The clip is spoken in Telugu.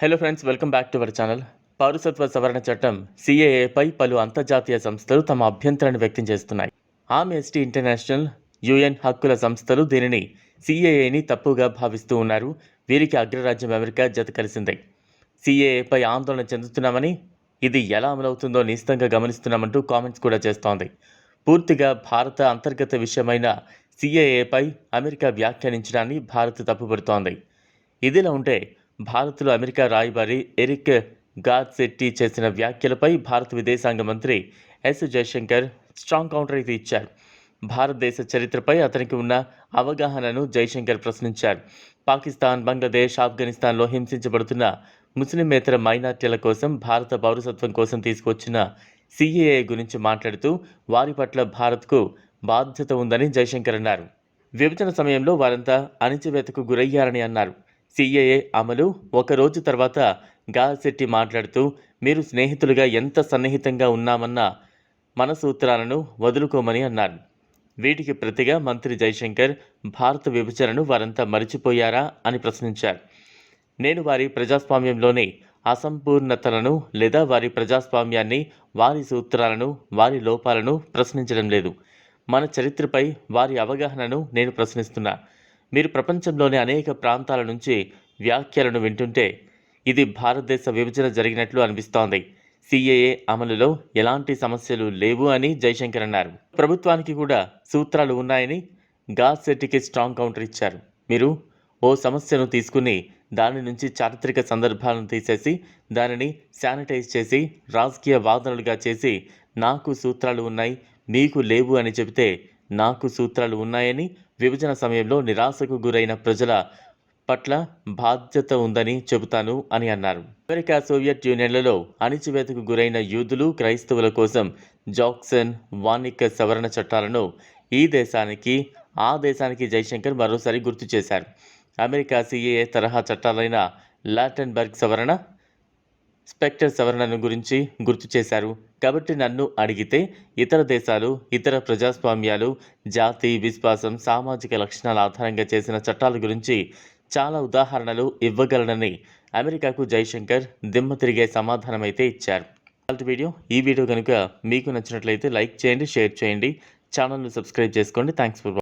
Hello friends welcome back to our channel పౌరసత్వ సవరణ చట్టం సిఏఏపై పలు అంతర్జాతీయ సంస్థలు తమ అభ్యంతరాన్ని వ్యక్తం చేస్తున్నాయి. ఆమ్నెస్టీ ఇంటర్నేషనల్ యుఎన్ హక్కుల సంస్థలు దీనిని సిఏఏని తప్పుగా భావిస్తూ ఉన్నారు. వీరికి అగ్రరాజ్యం అమెరికా జత కలిసిందే. సిఏఏపై ఆందోళన చెందుతున్నామని ఇది ఎలా అమలవుతుందో నిశ్చితంగా గమనిస్తున్నామంటూ కామెంట్స్ కూడా చేస్తోంది. పూర్తిగా భారత అంతర్గత విషయమైన సిఏఏపై అమెరికా వ్యాఖ్యానించడాన్ని భారత్ తప్పుపడుతోంది. ఇదిలా ఉంటే భారత్లో అమెరికా రాయబారి ఎరిక్ గాడ్సెట్టి చేసిన వ్యాఖ్యలపై భారత విదేశాంగ మంత్రి ఎస్ జయశంకర్ స్ట్రాంగ్ కౌంటర్ అయితే ఇచ్చారు. భారతదేశ చరిత్రపై అతనికి ఉన్న అవగాహనను జైశంకర్ ప్రశ్నించారు. పాకిస్తాన్ బంగ్లాదేశ్ ఆఫ్ఘనిస్తాన్లో హింసించబడుతున్న ముస్లిమేతర మైనార్టీల కోసం భారత పౌరసత్వం కోసం తీసుకొచ్చిన సిఏఏ గురించి మాట్లాడుతూ వారి పట్ల భారత్కు బాధ్యత ఉందని జైశంకర్ అన్నారు. విభజన సమయంలో వారంతా అణిచివేతకు గురయ్యారని అన్నారు. సిఏఏ అమలు ఒక రోజు తర్వాత గాల్శెట్టి మాట్లాడుతూ మీరు స్నేహితులుగా ఎంత సన్నిహితంగా ఉన్నామన్న మన సూత్రాలను వదులుకోమని అన్నారు. వీటికి ప్రతిగా మంత్రి జైశంకర్ భారత విభజనను వారంతా మరిచిపోయారా? అని ప్రశ్నించారు. నేను వారి ప్రజాస్వామ్యంలోని అసంపూర్ణతలను లేదా వారి ప్రజాస్వామ్యాన్ని వారి సూత్రాలను వారి లోపాలను ప్రశ్నించడం లేదు. మన చరిత్రపై వారి అవగాహనను నేను ప్రశ్నిస్తున్నా. మీరు ప్రపంచంలోని అనేక ప్రాంతాల నుంచి వ్యాఖ్యలను వింటుంటే ఇది భారతదేశ విభజన జరిగినట్లు అనిపిస్తోంది. సిఏఏ అమలులో ఎలాంటి సమస్యలు లేవు అని జైశంకర్ అన్నారు. ప్రభుత్వానికి కూడా సూత్రాలు ఉన్నాయని గాసెట్టికి స్ట్రాంగ్ కౌంటర్ ఇచ్చారు. మీరు ఓ సమస్యను తీసుకుని దాని నుంచి చారిత్రక సందర్భాలను తీసేసి దానిని శానిటైజ్ చేసి రాజకీయ వాదనలుగా చేసి నాకు సూత్రాలు ఉన్నాయి మీకు లేవు అని చెబితే నాకు సూత్రాలు ఉన్నాయని విభజన సమయంలో నిరాశకు గురైన ప్రజల పట్ల బాధ్యత ఉందని చెబుతాను అని అన్నారు. అమెరికా సోవియట్ యూనియన్లలో అణిచివేతకు గురైన యూదులు క్రైస్తవుల కోసం జాక్సన్ వాణిక సవరణ చట్టాలను ఈ దేశానికి ఆ దేశానికి జైశంకర్ మరోసారి గుర్తు చేశారు. అమెరికా సిఏఏ తరహా చట్టాలైన లాటన్బర్గ్ సవరణ స్పెక్టర్ సవరణను గురించి గుర్తు చేశారు? కాబట్టి నన్ను అడిగితే ఇతర దేశాలు ఇతర ప్రజాస్వామ్యాలు జాతి విశ్వాసం సామాజిక లక్షణాల ఆధారంగా చేసిన చట్టాల గురించి చాలా ఉదాహరణలు ఇవ్వగలనని అమెరికాకు జైశంకర్ దిమ్మ తిరిగే సమాధానమైతే ఇచ్చారు. ఇవాల్టి వీడియో ఈ వీడియో కనుక మీకు నచ్చినట్లయితే లైక్ చేయండి షేర్ చేయండి ఛానల్ను సబ్స్క్రైబ్ చేసుకోండి. Thanks for